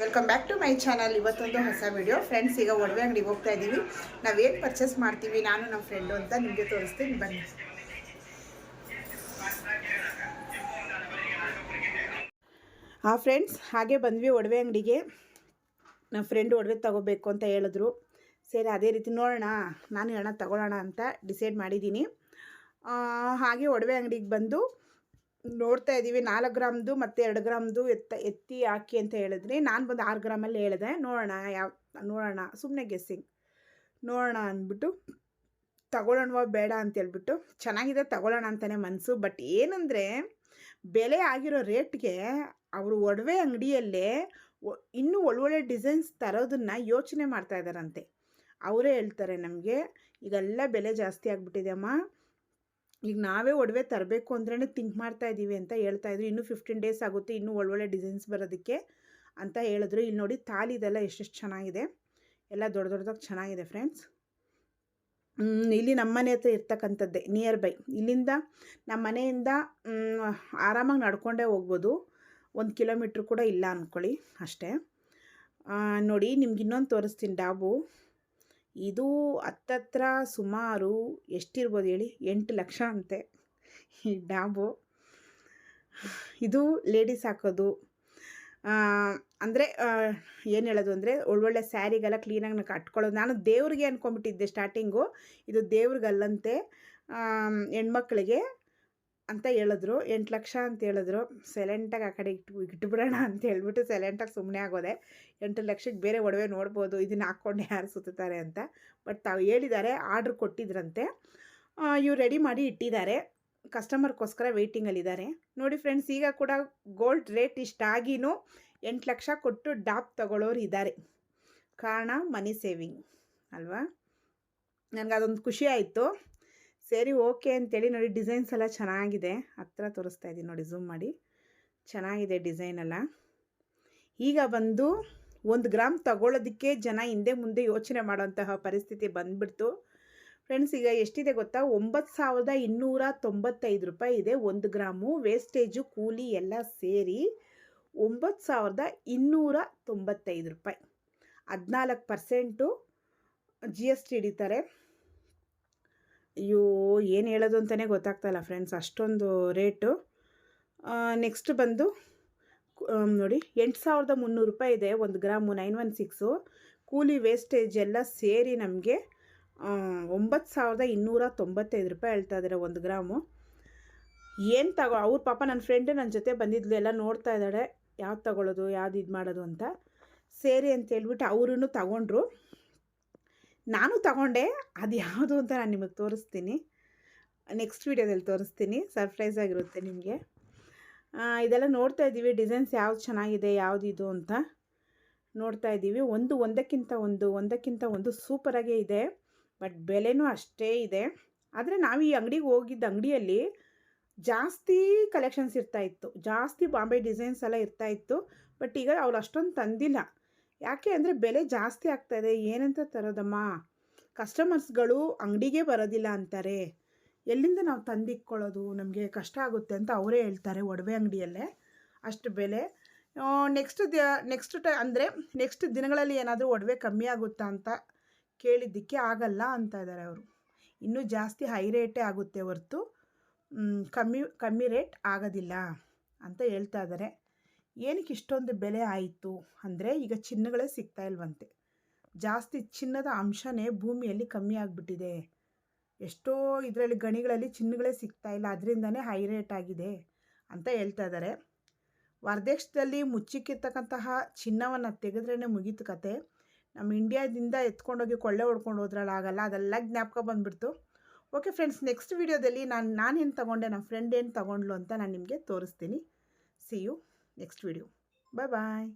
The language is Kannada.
Welcome back to my channel ಇವತ್ತೊಂದು ಹೊಸ ವಿಡಿಯೋ ಫ್ರೆಂಡ್ಸ್ ಈಗ ಒಡವೆ ಅಂಗಡಿಗೆ ಹೋಗ್ತಾ ಇದ್ದೀವಿ ನಾವೇನು ಪರ್ಚೇಸ್ ಮಾಡ್ತೀವಿ? ನಾನು ನಮ್ಮ ಫ್ರೆಂಡು ಅಂತ ನಿಮಗೆ ತೋರಿಸ್ತೀನಿ. ಬನ್ನಿ. ಆ ಫ್ರೆಂಡ್ಸ್ ಹಾಗೆ ಬಂದ್ವಿ ಒಡವೆ ಅಂಗಡಿಗೆ. ನಮ್ಮ ಫ್ರೆಂಡ್ ಒಡವೆ ತಗೋಬೇಕು ಅಂತ ಹೇಳಿದ್ರು. ಸರಿ, ಅದೇ ರೀತಿ ನೋಡೋಣ. ನಾನು ಹೇಳೋಣ, ತಗೊಳ್ಳೋಣ ಅಂತ ಡಿಸೈಡ್ ಮಾಡಿದ್ದೀನಿ. ಹಾಗೆ ಒಡವೆ ಅಂಗಡಿಗೆ ಬಂದು ನೋಡ್ತಾ ಇದ್ದೀವಿ. ನಾಲ್ಕು ಗ್ರಾಮ್ದು ಮತ್ತು ಎರಡು ಗ್ರಾಮ್ದು ಎತ್ತ, ಎತ್ತಿ ಹಾಕಿ ಅಂತ ಹೇಳಿದ್ರಿ ನಾನು ಬಂದು ಆರು ಗ್ರಾಮಲ್ಲಿ ಹೇಳಿದೆ. ನೋಡೋಣ ಯಾವ, ನೋಡೋಣ. ಸುಮ್ಮನೆ ಗೆಸ್ಸಿಂಗ್ ನೋಡೋಣ ಅಂದ್ಬಿಟ್ಟು ತಗೊಳ್ಳೋಣವ ಬೇಡ ಅಂತ ಹೇಳ್ಬಿಟ್ಟು ಚೆನ್ನಾಗಿದೆ ತಗೊಳ್ಳೋಣ ಅಂತಲೇ ಮನಸ್ಸು ಬಟ್ ಏನಂದರೆ ಬೆಲೆ ಆಗಿರೋ ರೇಟ್ಗೆ ಅವರು ಒಡವೆ ಅಂಗಡಿಯಲ್ಲೇ ಇನ್ನೂ ಒಳ್ಳೊಳ್ಳೆ ಡಿಸೈನ್ಸ್ ತರೋದನ್ನು ಯೋಚನೆ ಮಾಡ್ತಾ ಇದ್ದಾರಂತೆ ಅವರೇ ಹೇಳ್ತಾರೆ ನಮಗೆ, ಈಗೆಲ್ಲ ಬೆಲೆ ಜಾಸ್ತಿ ಆಗಿಬಿಟ್ಟಿದೆ ಅಮ್ಮ. ಈಗ ನಾವೇ ಒಡವೆ ತರಬೇಕು ಅಂದ್ರೇ ಥಿಂಕ್ ಮಾಡ್ತಾ ಇದ್ದೀವಿ ಅಂತ ಹೇಳ್ತಾ ಇದ್ರು. ಇನ್ನೂ ಫಿಫ್ಟೀನ್ ಡೇಸ್ ಆಗುತ್ತೆ, ಇನ್ನೂ ಒಳ್ಳೊಳ್ಳೆ ಡಿಸೈನ್ಸ್ ಬರೋದಕ್ಕೆ ಅಂತ ಹೇಳಿದ್ರು. ಇಲ್ಲಿ ನೋಡಿ ತಾಲಿದೆಲ್ಲ ಎಷ್ಟೆಷ್ಟು ಚೆನ್ನಾಗಿದೆ. ಎಲ್ಲ ದೊಡ್ಡ ದೊಡ್ಡದಾಗಿ ಚೆನ್ನಾಗಿದೆ ಫ್ರೆಂಡ್ಸ್ ಇಲ್ಲಿ ನಮ್ಮ ಮನೆ ಹತ್ರ ಇರ್ತಕ್ಕಂಥದ್ದೇ ನಿಯರ್ ಬೈ ಇಲ್ಲಿಂದ ನಮ್ಮ ಮನೆಯಿಂದ ಆರಾಮಾಗಿ ನಡ್ಕೊಂಡೇ ಹೋಗ್ಬೋದು. ಒಂದು ಕಿಲೋಮೀಟ್ರ್ ಕೂಡ ಇಲ್ಲ ಅಂದ್ಕೊಳ್ಳಿ ಅಷ್ಟೇ. ನೋಡಿ ನಿಮ್ಗೆ ಇನ್ನೊಂದು ತೋರಿಸ್ತೀನಿ ಡಾಬು. ಇದು ಹತ್ತತ್ರ ಸುಮಾರು ಎಷ್ಟಿರ್ಬೋದು ಹೇಳಿ? ಎಂಟು ಲಕ್ಷ ಅಂತೆ. ಈ ಡ್ಯಾಮು. ಇದು ಲೇಡೀಸ್ ಹಾಕೋದು. ಅಂದರೆ ಏನು ಹೇಳೋದು ಅಂದರೆ, ಒಳ್ಳೊಳ್ಳೆ ಸ್ಯಾರಿಗೆಲ್ಲ ಕ್ಲೀನಾಗಿ ಕಟ್ಕೊಳ್ಳೋದು. ನಾನು ದೇವ್ರಿಗೆ ಅಂದ್ಕೊಂಬಿಟ್ಟಿದ್ದೆ ಸ್ಟಾರ್ಟಿಂಗು ಇದು ದೇವ್ರಿಗಲ್ಲಂತೆ. ಹೆಣ್ಮಕ್ಳಿಗೆ ಅಂತ ಹೇಳಿದ್ರು. ಎಂಟು ಲಕ್ಷ ಅಂತ ಹೇಳಿದ್ರು. ಸೈಲೆಂಟಾಗಿ ಆ ಕಡೆ ಇಟ್ಟು ಇಟ್ಬಿಡೋಣ ಅಂತ ಹೇಳ್ಬಿಟ್ಟು ಸೈಲೆಂಟಾಗಿ ಸುಮ್ಮನೆ ಆಗೋದೆ. ಎಂಟು ಲಕ್ಷಕ್ಕೆ ಬೇರೆ ಒಡವೆ ನೋಡ್ಬೋದು, ಇದನ್ನ ಹಾಕ್ಕೊಂಡು ಯಾರು ಸುತ್ತಾರೆ ಅಂತ. ಬಟ್ ತಾವು ಹೇಳಿದ್ದಾರೆ ಆರ್ಡ್ರ್ ಕೊಟ್ಟಿದ್ರಂತೆ. ಇವ್ರು ರೆಡಿ ಮಾಡಿ ಇಟ್ಟಿದ್ದಾರೆ. ಕಸ್ಟಮರ್ಗೋಸ್ಕರ ವೆಯ್ಟಿಂಗಲ್ಲಿದ್ದಾರೆ ನೋಡಿ ಫ್ರೆಂಡ್ಸ್ ಈಗ ಕೂಡ ಗೋಲ್ಡ್ ರೇಟ್ ಇಷ್ಟಾಗಿನೂ ಎಂಟು ಲಕ್ಷ ಕೊಟ್ಟು ಡಾಪ್ ತಗೊಳ್ಳೋರು ಇದ್ದಾರೆ. ಕಾರಣ ಮನಿ ಸೇವಿಂಗ್ ಅಲ್ವಾ? ನನಗೆ ಅದೊಂದು ಖುಷಿ ಆಯಿತು. ಸರಿ, ಓಕೆ ಅಂತೇಳಿ ನೋಡಿ ಡಿಸೈನ್ಸ್ ಎಲ್ಲ ಚೆನ್ನಾಗಿದೆ. ಹತ್ರ ತೋರಿಸ್ತಾ ಇದ್ದೀನಿ ನೋಡಿ ಝೂಮ್ ಮಾಡಿ. ಚೆನ್ನಾಗಿದೆ ಡಿಸೈನ್ ಎಲ್ಲ. ಈಗ ಬಂದು ಒಂದು ಗ್ರಾಮ್ ತಗೊಳ್ಳೋದಕ್ಕೆ ಜನ ಹಿಂದೆ ಮುಂದೆ ಯೋಚನೆ ಮಾಡುವಂತಹ ಪರಿಸ್ಥಿತಿ ಬಂದ್ಬಿಡ್ತು. ಫ್ರೆಂಡ್ಸ್, ಈಗ ಎಷ್ಟಿದೆ ಗೊತ್ತಾ? ಒಂಬತ್ತು ಸಾವಿರದ ಇನ್ನೂರ ತೊಂಬತ್ತೈದು ರೂಪಾಯಿ ಇದೆ ಒಂದು ಗ್ರಾಮು. ವೇಸ್ಟೇಜು, ಕೂಲಿ ಎಲ್ಲ ಸೇರಿ ಒಂಬತ್ತು ಸಾವಿರದ ಇನ್ನೂರ ತೊಂಬತ್ತೈದು ರೂಪಾಯಿ. ಹದಿನಾಲ್ಕು ಪರ್ಸೆಂಟು ಜಿ ಎಸ್ ಟಿ ಹಿಡಿತಾರೆ. ಅಯ್ಯೋ, ಏನು ಹೇಳೋದು ಅಂತಲೇ ಗೊತ್ತಾಗ್ತಾಯಿಲ್ಲ ಫ್ರೆಂಡ್ಸ್ ಅಷ್ಟೊಂದು ರೇಟು ನೆಕ್ಸ್ಟ್ ಬಂದು ನೋಡಿ, ಎಂಟು ಸಾವಿರದ ಮುನ್ನೂರು ರೂಪಾಯಿ ಇದೆ, ಒಂದು ಗ್ರಾಮು ನೈನ್ ಒನ್ ಸಿಕ್ಸು. ಕೂಲಿ ವೇಸ್ಟೇಜ್ ಎಲ್ಲ ಸೇರಿ ನಮಗೆ ಒಂಬತ್ತು ಸಾವಿರದ ಇನ್ನೂರ ತೊಂಬತ್ತೈದು ರೂಪಾಯಿ ಹೇಳ್ತಾ ಇದ್ದಾರೆ ಒಂದು ಗ್ರಾಮು. ಏನು ತಗೋ, ಅವ್ರ ಪಾಪ ನನ್ನ ಫ್ರೆಂಡು ನನ್ನ ಜೊತೆ ಬಂದಿದ್ಲು, ಎಲ್ಲ ನೋಡ್ತಾ ಇದ್ದಾಳೆ, ಯಾವ್ದು ತಗೊಳ್ಳೋದು ಯಾವ್ದು ಇದು ಮಾಡೋದು ಅಂತ. ಸೇರಿ ಅಂತ ಹೇಳ್ಬಿಟ್ಟು ಅವರೂ ತಗೊಂಡ್ರು. ನಾನು ತಗೊಂಡೆ ಅದು ಯಾವುದು ಅಂತ ನಾನು ನಿಮಗೆ ತೋರಿಸ್ತೀನಿ. ನೆಕ್ಸ್ಟ್ ವೀಡಿಯೋದಲ್ಲಿ ತೋರಿಸ್ತೀನಿ ಸರ್ಪ್ರೈಸ್ ಆಗಿರುತ್ತೆ ನಿಮಗೆ. ಇದೆಲ್ಲ ನೋಡ್ತಾ ಇದ್ದೀವಿ ಡಿಸೈನ್ಸ್ ಯಾವ್ದು ಚೆನ್ನಾಗಿದೆ, ಯಾವುದು ಇದು ಅಂತ. ನೋಡ್ತಾ ಇದ್ದೀವಿ, ಒಂದು ಒಂದಕ್ಕಿಂತ ಒಂದು ಒಂದಕ್ಕಿಂತ ಒಂದು ಸೂಪರಾಗೇ ಇದೆ. ಬಟ್ ಬೆಲೆನೂ ಅಷ್ಟೇ ಇದೆ. ಆದರೆ ನಾವು ಈ ಅಂಗಡಿಗೆ ಹೋಗಿದ್ದ ಅಂಗಡಿಯಲ್ಲಿ ಜಾಸ್ತಿ ಕಲೆಕ್ಷನ್ಸ್ ಇರ್ತಾಯಿತ್ತು ಜಾಸ್ತಿ ಬಾಂಬೆ ಡಿಸೈನ್ಸ್ ಎಲ್ಲ ಇರ್ತಾಯಿತ್ತು ಬಟ್ ಈಗ ಅವ್ರು ಅಷ್ಟೊಂದು ತಂದಿಲ್ಲ. ಯಾಕೆ ಅಂದರೆ ಬೆಲೆ ಜಾಸ್ತಿ ಆಗ್ತಾಯಿದೆ ಏನಂತ ತರೋದಮ್ಮ? ಕಸ್ಟಮರ್ಸ್ಗಳು ಅಂಗಡಿಗೆ ಬರೋದಿಲ್ಲ ಅಂತಾರೆ. ಎಲ್ಲಿಂದ ನಾವು ತಂದಿಕ್ಕೊಳ್ಳೋದು ನಮಗೆ ಕಷ್ಟ ಆಗುತ್ತೆ ಅಂತ ಅವರೇ ಹೇಳ್ತಾರೆ ಒಡವೆ ಅಂಗಡಿಯಲ್ಲೇ ಅಷ್ಟು ಬೆಲೆ. ನೆಕ್ಸ್ಟ್ ದ ನೆಕ್ಸ್ಟ್ ಟೈ ಅಂದರೆ ನೆಕ್ಸ್ಟ್ ದಿನಗಳಲ್ಲಿ ಏನಾದರೂ ಒಡವೆ ಕಮ್ಮಿ ಆಗುತ್ತಾ ಅಂತ ಕೇಳಿದ್ದಕ್ಕೆ ಆಗಲ್ಲ ಅಂತ ಇದ್ದಾರೆ ಅವರು. ಇನ್ನೂ ಜಾಸ್ತಿ ಹೈ ರೇಟೇ ಆಗುತ್ತೆ ಹೊರತು ಕಮ್ಮಿ ಕಮ್ಮಿ ರೇಟ್ ಆಗೋದಿಲ್ಲ ಅಂತ ಹೇಳ್ತಾ ಇದ್ದಾರೆ ಏನಕ್ಕೆ ಇಷ್ಟೊಂದು ಬೆಲೆ ಆಯಿತು ಅಂದರೆ ಈಗ ಚಿನ್ನಗಳೇ ಸಿಗ್ತಾ ಇಲ್ವಂತೆ. ಜಾಸ್ತಿ ಚಿನ್ನದ ಅಂಶನೇ ಭೂಮಿಯಲ್ಲಿ ಕಮ್ಮಿ ಆಗಿಬಿಟ್ಟಿದೆ. ಎಷ್ಟೋ ಇದರಲ್ಲಿ ಗಣಿಗಳಲ್ಲಿ ಚಿನ್ನಗಳೇ ಸಿಗ್ತಾ ಇಲ್ಲ, ಅದರಿಂದನೇ ಹೈ ರೇಟ್ ಆಗಿದೆ ಅಂತ ಹೇಳ್ತಾ ಇದ್ದಾರೆ ವರದೇಶದಲ್ಲಿ ಮುಚ್ಚಿಕ್ಕಿರ್ತಕ್ಕಂತಹ ಚಿನ್ನವನ್ನು ತೆಗೆದ್ರೇ ಮುಗೀತು ಕತೆ. ನಮ್ಮ ಇಂಡಿಯಾದಿಂದ ಎತ್ಕೊಂಡೋಗಿ ಕೊಳ್ಳೆ ಹೊಡ್ಕೊಂಡು ಹೋದ್ರಲ್ಲಿ ಆಗಲ್ಲ ಅದೆಲ್ಲ ಜ್ಞಾಪಕ ಬಂದುಬಿಡ್ತು. ಓಕೆ ಫ್ರೆಂಡ್ಸ್, ನೆಕ್ಸ್ಟ್ ವೀಡಿಯೋದಲ್ಲಿ ನಾನು ನಾನೇನು ತೊಗೊಂಡೆ ನಮ್ಮ ಫ್ರೆಂಡ್ ಏನು ತೊಗೊಂಡ್ಲು ಅಂತ ನಾನು ನಿಮಗೆ ತೋರಿಸ್ತೀನಿ. See you next video bye bye